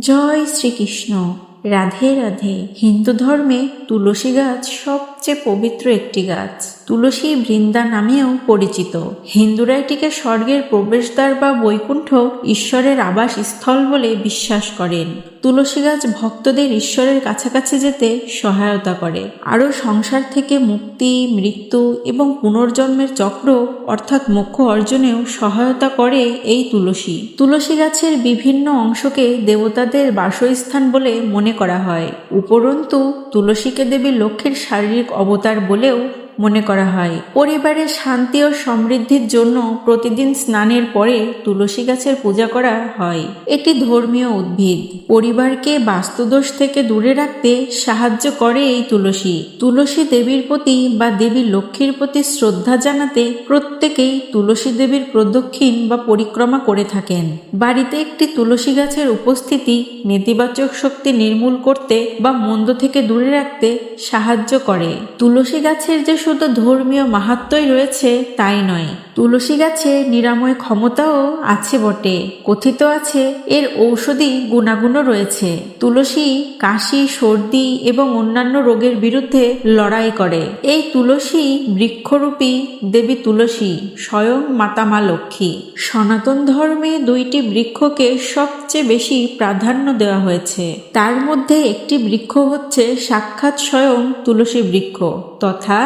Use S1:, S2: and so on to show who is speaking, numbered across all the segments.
S1: জয় শ্রীকৃষ্ণ। রাধে রাধে। হিন্দু ধর্মে তুলসী গাছ সবচেয়ে পবিত্র একটি গাছ। তুলসী বৃন্দা নামেও পরিচিত। হিন্দুরা এটিকে স্বর্গের প্রবেশদ্বার বা বৈকুণ্ঠ ঈশ্বরের আবাস স্থল বলে বিশ্বাস করেন। তুলসী গাছ ভক্তদের ঈশ্বরের কাছাকাছি যেতে সহায়তা করে। আরও সংসার থেকে মুক্তি, মৃত্যু এবং পুনর্জন্মের চক্র, অর্থাৎ মোক্ষ অর্জনেও সহায়তা করে এই তুলসী। তুলসী গাছের বিভিন্ন অংশকে দেবতাদের বাসস্থান বলে মনে করা হয়। উপরন্তু, তুলসীকে দেবী লক্ষ্মীর শারীরিক অবতার বলেও মনে করা হয়। পরিবারের শান্তি ও সমৃদ্ধির জন্য প্রতিদিন স্নানের পরে তুলসী গাছের পূজা করা হয়। এটি ধর্মীয় উদ্ভিদ। পরিবারকে বাস্তুদোষ থেকে দূরে রাখতে সাহায্য করে এই তুলসী। তুলসী দেবীর প্রতি বা দেবী লক্ষ্মীর প্রতি শ্রদ্ধা জানাতে প্রত্যেকেই তুলসী দেবীর প্রদক্ষিণ বা পরিক্রমা করে থাকেন। বাড়িতে একটি তুলসী গাছের উপস্থিতি নেতিবাচক শক্তি নির্মূল করতে বা মন্দ থেকে দূরে রাখতে সাহায্য করে। তুলসী গাছের যে শুধু ধর্মীয় মাহাত্মই রয়েছে তাই নয়। তুলসী গাছে নিরাময় ক্ষমতাও আছে বটে, কথিত আছে, এর ঔষধি গুণাগুণও রয়েছে। তুলসী, কাশি, সর্দি এবং অন্যান্য রোগের বিরুদ্ধে লড়াই করে। এই তুলসী বৃক্ষরূপী দেবী তুলসী স্বয়ং মাতা মা লক্ষ্মী। সনাতন ধর্মে দুইটি বৃক্ষকে সবচেয়ে বেশি প্রাধান্য দেওয়া হয়েছে। তার মধ্যে একটি বৃক্ষ হচ্ছে সাক্ষাৎ স্বয়ং তুলসী বৃক্ষ, তথা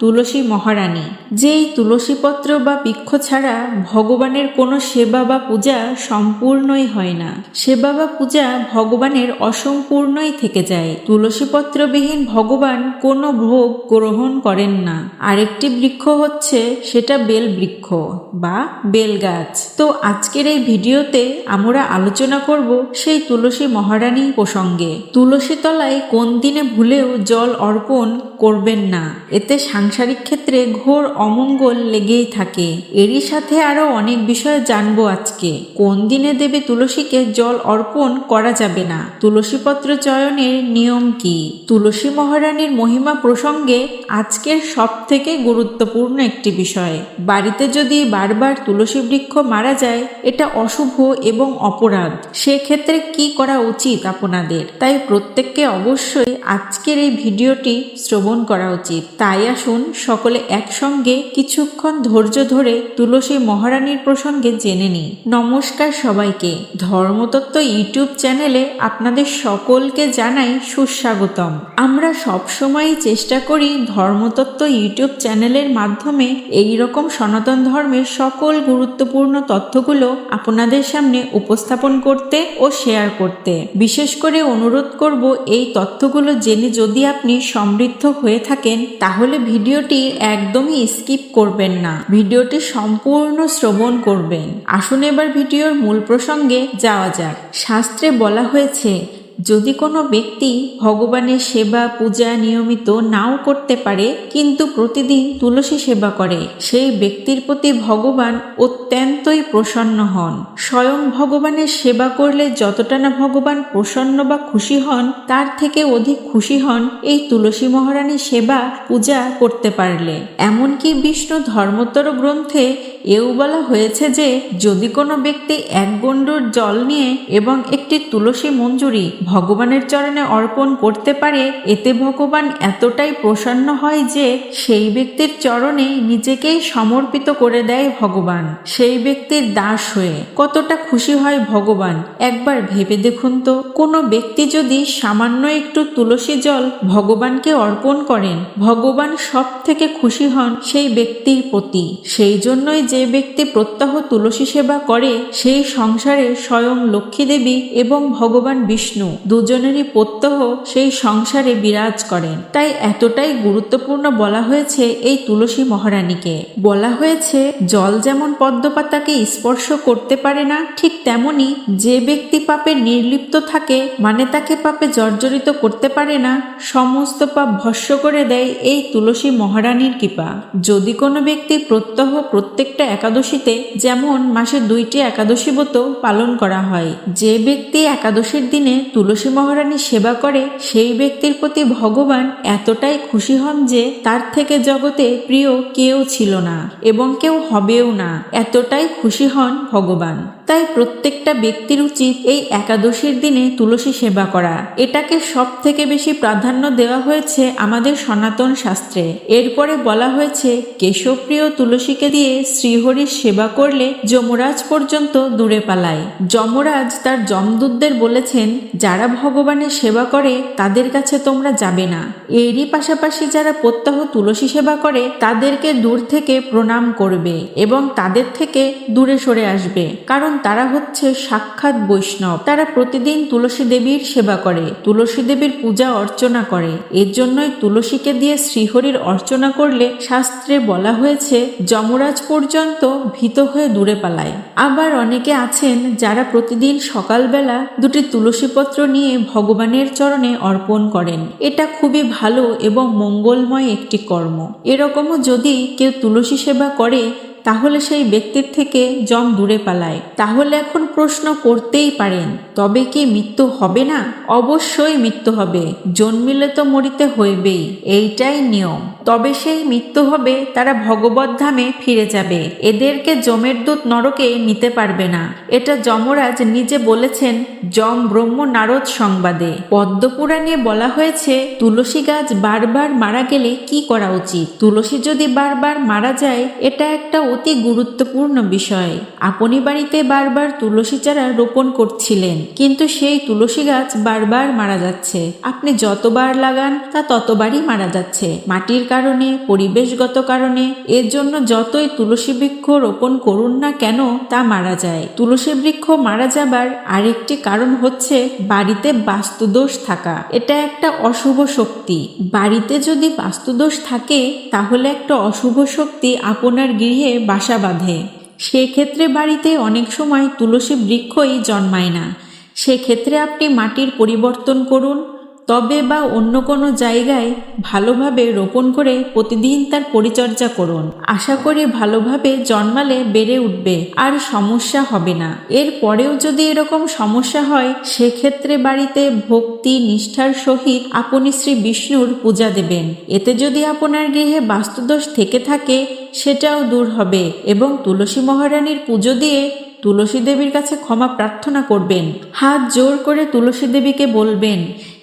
S1: তুলসী মহারানী। যেই তুলসীপত্র বা বৃক্ষ ছাড়া ভগবানের কোনো সেবা বা পূজা সম্পূর্ণই হয় না। সেবা বা পূজা ভগবানের অসম্পূর্ণই থেকে যায়। তুলসীপত্রবিহীন ভগবান কোনো ভোগ গ্রহণ করেন না। আরেকটি বৃক্ষ হচ্ছে সেটা বেল বৃক্ষ বা বেল গাছ। তো আজকের এই ভিডিওতে আমরা আলোচনা করব সেই তুলসী মহারানী প্রসঙ্গে। তুলসী তলায় কোন দিনে ভুলেও জল অর্পণ করবেন না। এতে সাংসারিক ক্ষেত্রে ঘোর অমঙ্গল লেগেই থাকে। এরই সাথে আরও অনেক বিষয় জানব আজকে। কোন দিনে দেবে তুলসীকে জল অর্পণ করা যাবে না? তুলসীপত্র চয়নের নিয়ম কি? তুলসী মহারানীর মহিমা প্রসঙ্গে আজকের সব থেকে গুরুত্বপূর্ণ একটি বিষয়। বাড়িতে যদি বারবার তুলসী বৃক্ষ মারা যায়, এটা অশুভ এবং অপরাধ। সেক্ষেত্রে কি করা উচিত আপনাদের? তাই প্রত্যেককে অবশ্যই আজকের এই ভিডিওটি শ্রবণ করা উচিত। তাই আসুন সকলে একসঙ্গে কিছুক্ষণ ধৈর্য ধরে তুলসী মহারানীর প্রসঙ্গে জেনে নিই। নমস্কার সবাইকে। ধর্মতত্ত্ব ইউটিউব চ্যানেলে আপনাদের সকলকে জানাই সুস্বাগতম। আমরা সবসময়ই চেষ্টা করি ধর্মতত্ত্ব ইউটিউব চ্যানেলের মাধ্যমে এই রকম সনাতন ধর্মের সকল গুরুত্বপূর্ণ তথ্যগুলো আপনাদের সামনে উপস্থাপন করতে ও শেয়ার করতে। বিশেষ করে অনুরোধ করব এই তথ্যগুলো জেনে যদি আপনি সমৃদ্ধ হয়ে থাকেন, তাহলে ভিডিওটি একদমই স্কিপ করবেন না। ভিডিওটি সম্পূর্ণ শ্রবণ করবেন। আসুন এবার ভিডিওর মূল প্রসঙ্গে যাওয়া যাক। শাস্ত্রে বলা হয়েছে যদি কোনো ব্যক্তি ভগবানের সেবা, পূজা নিয়মিত নাও করতে পারে, কিন্তু প্রতিদিন তুলসী সেবা করে, সেই ব্যক্তির প্রতি ভগবান অত্যন্তই প্রসন্ন হন। স্বয়ং ভগবানের সেবা করলে যতটা না ভগবান প্রসন্ন বা খুশি হন, তার থেকে অধিক খুশি হন এই তুলসী মহারানী সেবা, পূজা করতে পারলে। এমনকি বিষ্ণু ধর্মোত্তর গ্রন্থে এও বলা হয়েছে যে, যদি কোনো ব্যক্তি এক গণ্ডুর জল নিয়ে এবং একটি তুলসী মঞ্জুরি ভগবানের চরণে অর্পণ করতে পারে, এতে ভগবান এতটাই প্রসন্ন হয় যে সেই ব্যক্তির চরণে নিজেকেই সমর্পিত করে দেয় ভগবান। সেই ব্যক্তির দাস হয়ে কতটা খুশি হয় ভগবান, একবার ভেবে দেখুন তো। কোনো ব্যক্তি যদি সামান্য একটু তুলসী জল ভগবানকে অর্পণ করেন, ভগবান সব থেকে খুশি হন সেই ব্যক্তির প্রতি। সেই জন্যই যে ব্যক্তি প্রত্যহ তুলসী সেবা করে, সেই সংসারে স্বয়ং লক্ষ্মী দেবী এবং ভগবান বিষ্ণু। দুজনেরই প্রত্যহ সেই সংসারে বিরাজ করেন। তাই এতটাই গুরুত্বপূর্ণ বলা হয়েছে এই তুলসী মহারানীকে। বলা হয়েছে, জল যেমন পদ্মপাতাকে স্পর্শ করতে পারে না, ঠিক তেমনি যে ব্যক্তি পাপে নির্লিপ্ত থাকে মানে তাকে পাপে জর্জরিত করতে পারে না, সমস্ত পাপ ভস্য করে দেয় এই তুলসী মহারানীর কৃপা। যদি কোনো ব্যক্তি প্রত্যহ প্রত্যেকটা একাদশীতে, যেমন মাসে দুইটি একাদশী ব্রত পালন করা হয়, যে ব্যক্তি একাদশীর দিনে তুলসী মহারানী সেবা করে, সেই ব্যক্তির প্রতি ভগবান এতটাই খুশি হন যে তার থেকে জগতে প্রিয় কেউ ছিল না এবং কেউ হবেও না, এতটাই খুশি হন ভগবান। তাই প্রত্যেকটা ব্যক্তির উচিত এই একাদশীর দিনে তুলসী সেবা করা। এটাকে সব থেকে বেশি প্রাধান্য দেওয়া হয়েছে আমাদের সনাতন শাস্ত্রে। এরপরে বলা হয়েছে, কেশবপ্রিয় তুলসীকে দিয়ে শ্রীহরির সেবা করলে যমরাজ পর্যন্ত দূরে পালায়। যমরাজ তার যমদূতদের বলেছেন, যারা ভগবানের সেবা করে, তাদের কাছে তোমরা যাবে না। এরই পাশাপাশি যারা প্রত্যাহ তুলসী সেবা করে, তাদেরকে দূর থেকে প্রণাম করবে এবং তাদের থেকে দূরে সরে আসবে। কারণ তারা হচ্ছে সাক্ষাৎ বৈষ্ণব। তারা প্রতিদিন তুলসী দেবীর সেবা করে, তুলসী দেবীর পূজা অর্চনা করে। এর জন্যই তুলসীকে দিয়ে শ্রীহরির অর্চনা করলে শাস্ত্রে বলা হয়েছে, যমরাজ পর্যন্ত ভীত হয়ে দূরে পালায়। আবার অনেকে আছেন যারা প্রতিদিন সকালবেলা দুটি তুলসীপত্র নিয়ে ভগবানের চরণে অর্পণ করেন। এটা খুবই ভালো এবং মঙ্গলময় একটি কর্ম। এরকমও যদি কেউ তুলসী সেবা করে তাহলে সেই ব্যক্তির থেকে জম দূরে পালায়। তাহলে এখন প্রশ্ন করতেই পারেন, তবে কি মৃত্যু হবে না? অবশ্যই মৃত্যু হবে, জন্মিলে তো মরিতে হইবেই, এইটাই নিয়ম। তবে সেই মৃত্যু হবে তারা ভগবত ধামে ফিরে যাবে। এদেরকে যমের দূত নরকে নিতে পারবে না। এটা যমরাজ নিজে বলেছেন যম ব্রহ্ম নারদ সংবাদে। পদ্মপুরাণে বলা হয়েছে, তুলসী গাছ বারবার মারা গেলে কি করা উচিত? তুলসী যদি বারবার মারা যায়, এটা একটা অতি গুরুত্বপূর্ণ বিষয়। আপনি বাড়িতে বারবার তুলসী চারা রোপণ করছিলেন, কিন্তু সেই তুলসী গাছ বারবার মারা যাচ্ছে। আপনি যতবার লাগান, তা ততবারই মারা যাচ্ছে। মাটির কারণে, পরিবেশগত কারণে, এর জন্য যতই তুলসী বৃক্ষ রোপণ করুন না কেন, তা মারা যায়। তুলসী বৃক্ষ মারা যাবার আরেকটি কারণ হচ্ছে বাড়িতে বাস্তুদোষ থাকা। এটা একটা অশুভ শক্তি। বাড়িতে যদি বাস্তুদোষ থাকে, তাহলে একটা অশুভ শক্তি আপনার গৃহে বাসা বাঁধে। সেক্ষেত্রে বাড়িতে অনেক সময় তুলসী বৃক্ষই জন্মায় না। সেক্ষেত্রে আপনি মাটির পরিবর্তন করুন, তবে বা অন্য কোনো জায়গায় ভালোভাবে রোপণ করে প্রতিদিন তার পরিচর্যা করুন। আশা করি ভালোভাবে জন্মালে বেড়ে উঠবে, আর সমস্যা হবে না। এর পরেও যদি এরকম সমস্যা হয়, সেক্ষেত্রে বাড়িতে ভক্তি নিষ্ঠার সহিত আপনি শ্রী বিষ্ণুর পূজা দেবেন। এতে যদি আপনার গৃহে বাস্তুদোষ থেকে থাকে সেটাও দূর হবে এবং তুলসী মহারানীর পুজো দিয়ে তুলসী দেবীর কাছে ক্ষমা প্রার্থনা করবেন। হাত জোর করে তুলসী দেবীকে বলবেন,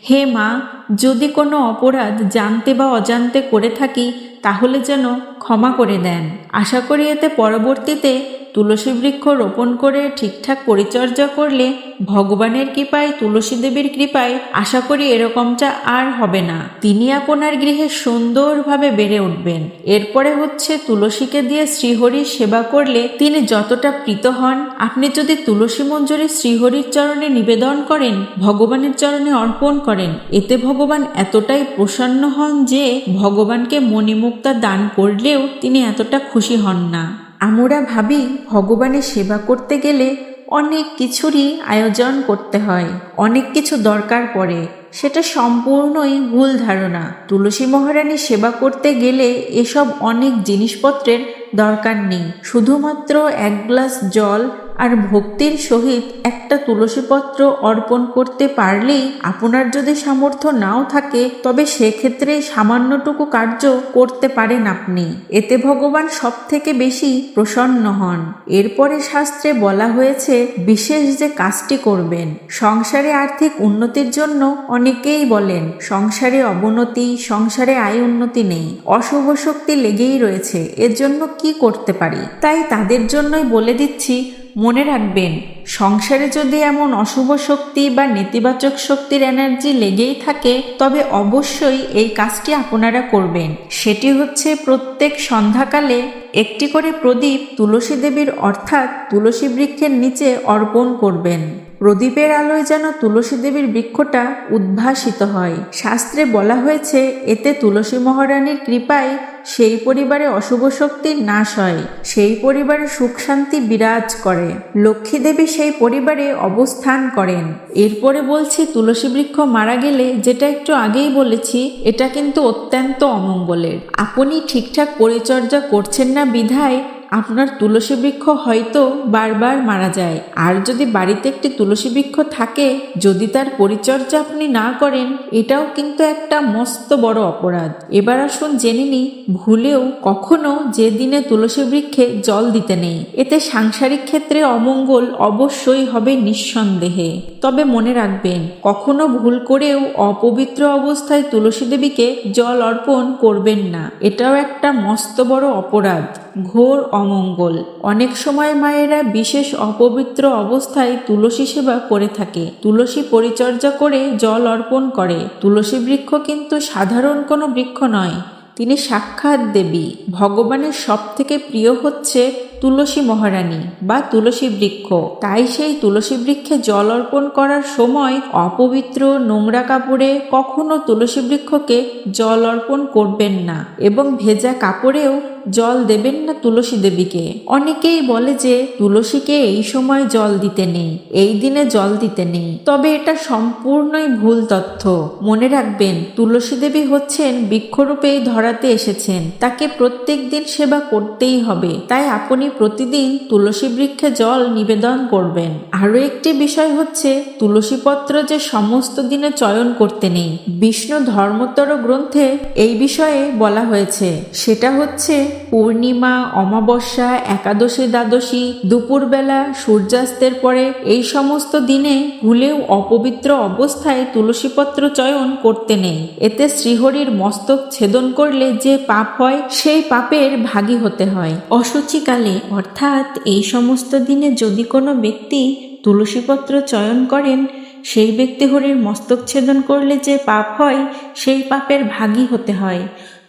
S1: হে মা, যদি কোনো অপরাধ জানতে বা অজান্তে করে থাকি, তাহলে যেন ক্ষমা করে দেন। আশা করি এতে পরবর্তীতে তুলসী বৃক্ষ রোপণ করে ঠিকঠাক পরিচর্যা করলে ভগবানের কৃপায়, তুলসী দেবীর কৃপায় আশা করি এরকমটা আর হবে না। তিনি আপনার গৃহে সুন্দরভাবে বেড়ে উঠবেন। এরপরে হচ্ছে তুলসীকে দিয়ে শ্রীহরির সেবা করলে তিনি যতটা প্রীত হন, আপনি যদি তুলসী মঞ্জুরি শ্রীহরির চরণে নিবেদন করেন, ভগবানের চরণে অর্পণ করেন, এতে ভগবান এতটাই প্রসন্ন হন যে ভগবানকে মণিমুক্তা দান করলেও তিনি এতটা খুশি হন না। আমরা ভাবি ভগবানের সেবা করতে গেলে অনেক কিছুরই আয়োজন করতে হয়, অনেক কিছু দরকার পড়ে। সেটা সম্পূর্ণই ভুল ধারণা। তুলসী মহারানী সেবা করতে গেলে এসব অনেক জিনিসপত্রের দরকার নেই। শুধুমাত্র এক গ্লাস জল আর ভক্তির সহিত একটা তুলসীপত্র অর্পণ করতে পারলেই আপনার যদি সামর্থ্য নাও থাকে, তবে সেক্ষেত্রে সামান্যটুকু কার্য করতে পারেন আপনি। এতে ভগবান সব থেকে বেশি প্রসন্ন হন। এরপরে শাস্ত্রে বলা হয়েছে, বিশেষ যে কাজটি করবেন, সংসারে আর্থিক উন্নতির জন্য অনেকেই বলেন, সংসারে অবনতি, সংসারে আয় উন্নতি নেই। অশুভ শক্তি লেগেই রয়েছে, এর জন্য কি করতে পারি? তাই তাদের জন্যই বলে দিচ্ছি মনে রাখবেন, সংসারে যদি এমন অশুভ শক্তি বা নেতিবাচক শক্তির এনার্জি লেগেই থাকে, তবে অবশ্যই এই কাজটি আপনারা করবেন। সেটি হচ্ছে প্রত্যেক সন্ধ্যাকালে একটি করে প্রদীপ তুলসী দেবীর অর্থাৎ তুলসী বৃক্ষের নিচে অর্পণ করবেন। প্রদীপের আলোয় যেন তুলসী দেবীর বৃক্ষটা উদ্ভাসিত হয়। শাস্ত্রে বলা হয়েছে, এতে তুলসী মহারানীর কৃপায় সেই পরিবারে অশুভ শক্তির নাশ হয়, সেই পরিবারে সুখ শান্তি বিরাজ করে। লক্ষ্মী দেবী সেই পরিবারে অবস্থান করেন। এরপরে বলছি, তুলসী বৃক্ষ মারা গেলে, যেটা একটু আগেই বলেছি, এটা কিন্তু অত্যন্ত অমঙ্গলের। আপনি ঠিকঠাক পরিচর্যা করছেন না বিধায় আপনার তুলসী বৃক্ষ হয়তো বারবার মারা যায়। আর যদি বাড়িতে একটি তুলসী বৃক্ষ থাকে, যদি তার পরিচর্যা আপনি না করেন, এটাও কিন্তু একটা মস্ত বড় অপরাধ। এবার আসুন জেনে নিই, ভুলেও কখনো যে দিনে তুলসী বৃক্ষে জল দিতে নেই, এতে সাংসারিক ক্ষেত্রে অমঙ্গল অবশ্যই হবে নিঃসন্দেহে। তবে মনে রাখবেন, কখনো ভুল করেও অপবিত্র অবস্থায় তুলসী দেবীকে জল অর্পণ করবেন না। এটাও একটা মস্ত বড় অপরাধ। ঘোর অমঙ্গল। অনেক সময় মায়েরা বিশেষ অপবিত্র অবস্থায় তুলসী সেবা করে থাকে। তুলসী পরিচর্যা করে জল অর্পণ করে। তুলসী বৃক্ষ কিন্তু সাধারণ কোনো বৃক্ষ নয়। তিনি সাক্ষাৎ দেবী। ভগবানের সব থেকে প্রিয় হচ্ছে তুলসী মহারানী বা তুলসী বৃক্ষ। তাই সেই তুলসী বৃক্ষে জল অর্পণ করার সময় অপবিত্র নোংরা কাপড়ে কখনো তুলসী বৃক্ষকে জল অর্পণ করবেন না এবং ভেজা কাপড়েও জল দেবেন না তুলসী দেবীকে। অনেকেই বলে যে তুলসীকে এই সময় জল দিতে নেই, এই দিনে জল দিতে নেই। তবে এটা সম্পূর্ণই ভুল তথ্য। মনে রাখবেন, তুলসী দেবী হচ্ছেন বৃক্ষরূপেই ধরাতে এসেছেন। তাকে প্রত্যেক দিন সেবা করতেই হবে। তাই আপনি প্রতিদিন তুলসী বৃক্ষে জল নিবেদন করবেন। আরও একটি বিষয় হচ্ছে তুলসী পত্র যে সমস্ত দিনে চয়ন করতে নেই। বিষ্ণু ধর্মোত্তর গ্রন্থে এই বিষয়ে বলা হয়েছে। সেটা হচ্ছে পূর্ণিমা, অমাবস্যা, একাদশী, দ্বাদশী, দুপুরবেলা, সূর্যাস্তের পরে এই সমস্ত দিনে ভুলেও অপবিত্র অবস্থায় তুলসীপত্র চয়ন করতে নেই। এতে শ্রীহরির মস্তক ছেদন করলে যে পাপ হয়, সেই পাপের ভাগী হতে হয়। অসুচিকালে অর্থাৎ এই সমস্ত দিনে যদি কোনো ব্যক্তি তুলসীপত্র চয়ন করেন, সেই ব্যক্তি হরির মস্তক ছেদন করলে যে পাপ হয়, সেই পাপের ভাগী হতে হয়।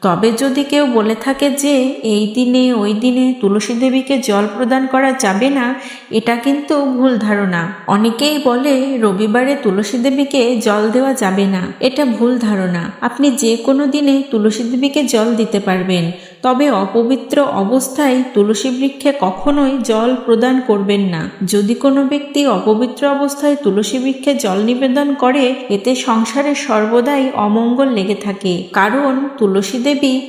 S1: তবে যদি কেউ বলে থাকে যে, এই দিনে, ওই দিনে তুলসী দেবীকে জল প্রদান করা যাবে না, এটা কিন্তু ভুল ধারণা। অনেকেই বলে, রবিবারে তুলসী দেবীকে জল দেওয়া যাবে না। এটা ভুল ধারণা। আপনি যে কোনো দিনে তুলসী দেবীকে জল দিতে পারবেন। তবে অপবিত্র অবস্থায় তুলসী বৃক্ষে কখনোই জল প্রদান করবেন না। যদি কোনো ব্যক্তি অপবিত্র অবস্থায় তুলসী বৃক্ষে জল নিবেদন করে, এতে সংসারে সর্বদাই অমঙ্গল লেগে থাকে। কারণ তুলসী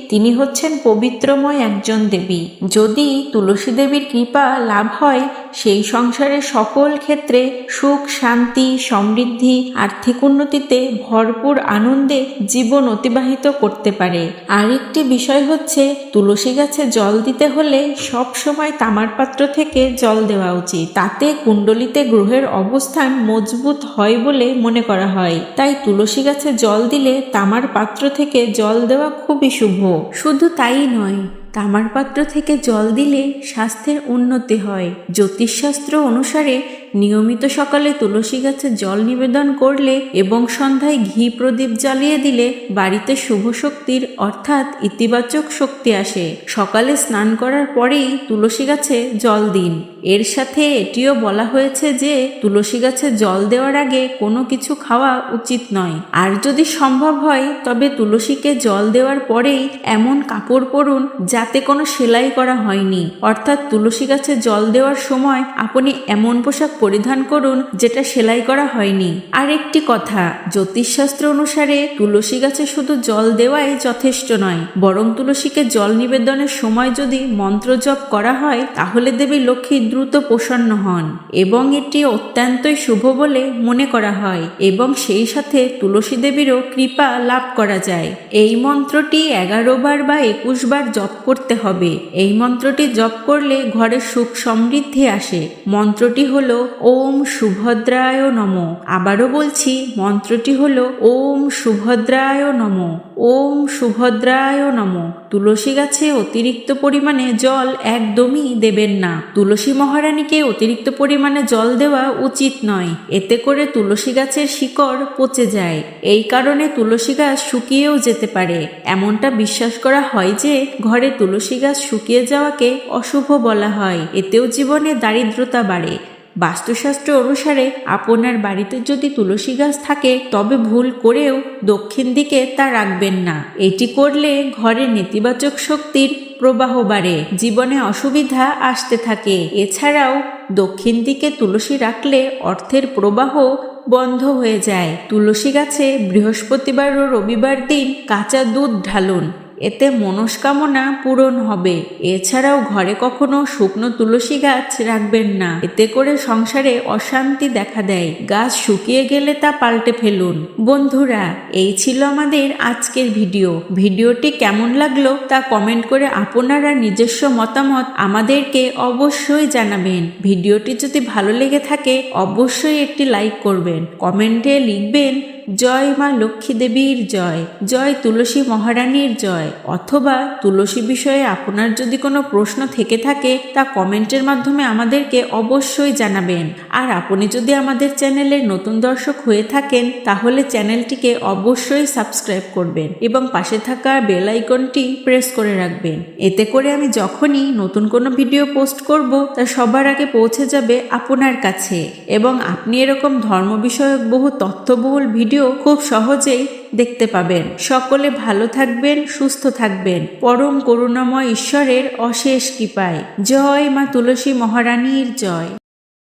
S1: তিনি হচ্ছেন পবিত্রময় একজন দেবী। যদি তুলসী দেবীর কৃপা লাভ হয়, সেই সংসারের সকল ক্ষেত্রে সুখ, শান্তি, সমৃদ্ধি, আর্থিক উন্নতিতে ভরপুর আনন্দে জীবন অতিবাহিত করতে পারে। আরেকটি বিষয় হচ্ছে, তুলসী গাছে জল দিতে হলে সব সময় তামার পাত্র থেকে জল দেওয়া উচিত। তাতে কুণ্ডলিতে গ্রহের অবস্থান মজবুত হয় বলে মনে করা হয়। তাই তুলসী গাছে জল দিলে তামার পাত্র থেকে জল দেওয়া খুবই শুভ। শুধু তাই নয় তামার পাত্র থেকে জল দিলে স্বাস্থ্যের উন্নতি হয়। জ্যোতিষশাস্ত্র অনুসারে নিয়মিত সকালে তুলসী গাছে জল নিবেদন করলে এবং সন্ধ্যায় ঘি প্রদীপ জ্বালিয়ে দিলে বাড়িতে শুভ শক্তির অর্থাৎ ইতিবাচক শক্তি আসে। সকালে স্নান করার পরেই তুলসী গাছে জল দিন। এর সাথে এটিও বলা হয়েছে যে তুলসী গাছে জল দেওয়ার আগে কোনো কিছু খাওয়া উচিত নয়। আর যদি সম্ভব হয়, তবে তুলসীকে জল দেওয়ার পরেই এমন কাপড় পরুন যাতে কোনো সেলাই করা হয়নি। অর্থাৎ তুলসী গাছে জল দেওয়ার সময় আপনি এমন পোশাক পরিধান করুন যেটা সেলাই করা হয়নি। আর একটি কথা, জ্যোতিষশাস্ত্র অনুসারে তুলসী গাছে শুধু জল দেওয়াই যথেষ্ট নয়, বরং তুলসীকে জল নিবেদনের সময় যদি মন্ত্র জপ করা হয়, তাহলে দেবী লক্ষ্মী দ্রুত প্রসন্ন হন এবং এটি অত্যন্তই শুভ বলে মনে করা হয় এবং সেই সাথে তুলসী দেবীরও কৃপা লাভ করা যায়। এই মন্ত্রটি এগারো বার বা একুশ বার জপ করতে হবে। এই মন্ত্রটি জপ করলে ঘরে সুখ সমৃদ্ধি আসে। মন্ত্রটি হল ওম সুভদ্রায় নম। আবারও বলছি, মন্ত্রটি হল ওম সুভদ্রায় নম। ওম সুভদ্রায় নম। তুলসী গাছে অতিরিক্ত পরিমাণে জল একদমই দেবেন না। তুলসী মহারানীকে অতিরিক্ত পরিমাণে জল দেওয়া উচিত নয়। এতে করে তুলসী গাছের শিকড় পচে যায়। এই কারণে তুলসী গাছ শুকিয়েও যেতে পারে। এমনটা বিশ্বাস করা হয় যে, ঘরে তুলসী গাছ শুকিয়ে যাওয়াকে অশুভ বলা হয়। এতেও জীবনে দারিদ্রতা বাড়ে। বাস্তুশাস্ত্র অনুসারে, আপনার বাড়িতে যদি তুলসী গাছ থাকে, তবে ভুল করেও দক্ষিণ দিকে তা রাখবেন না। এটি করলে ঘরে নেতিবাচক শক্তির প্রবাহ বাড়ে, জীবনে অসুবিধা আসতে থাকে। এছাড়াও, দক্ষিণ দিকে তুলসী রাখলে অর্থের প্রবাহ বন্ধ হয়ে যায়। তুলসী গাছে বৃহস্পতিবার ও রবিবার দিন কাঁচা দুধ ঢালুন। এতে মনস্কামনা পূরণ হবে। এছাড়াও ঘরে কখনো শুকনো তুলসী গাছ রাখবেন না। এতে করে সংসারে অশান্তি দেখা দেয়। গাছ শুকিয়ে গেলে তা পাল্টে ফেলুন। বন্ধুরা, এই ছিল আমাদের আজকের ভিডিও। ভিডিওটি কেমন লাগল তা কমেন্ট করে আপনারা নিজস্ব মতামত আমাদেরকে অবশ্যই জানাবেন। ভিডিওটি যদি ভালো লেগে থাকে, অবশ্যই একটি লাইক করবেন। কমেন্টে লিখবেন জয় মা লক্ষ্মী দেবীর জয় জয় তুলসী মহারানীর জয়। অথবা তুলসী বিষয়ে আপনার যদি কোনো প্রশ্ন থেকে থাকে, তা কমেন্টের মাধ্যমে আমাদেরকে অবশ্যই জানাবেন। আর আপনি যদি আমাদের চ্যানেলের নতুন দর্শক হয়ে থাকেন, তাহলে চ্যানেলটিকে অবশ্যই সাবস্ক্রাইব করবেন এবং পাশে থাকা বেল আইকনটি প্রেস করে রাখবেন। এতে করে আমি যখনই নতুন কোনো ভিডিও পোস্ট করব, তা সবার আগে পৌঁছে যাবে আপনার কাছে। এবং আপনি এরকম ধর্ম বিষয়ক বহু তথ্যবহুল ভিডিও খুব সহজেই দেখতে পাবেন। সকলে ভালো থাকবেন, সুস্থ থাকবেন। পরম করুণাময় ঈশ্বরের অশেষ কৃপায়। জয় মা তুলসী মহারানীর জয়।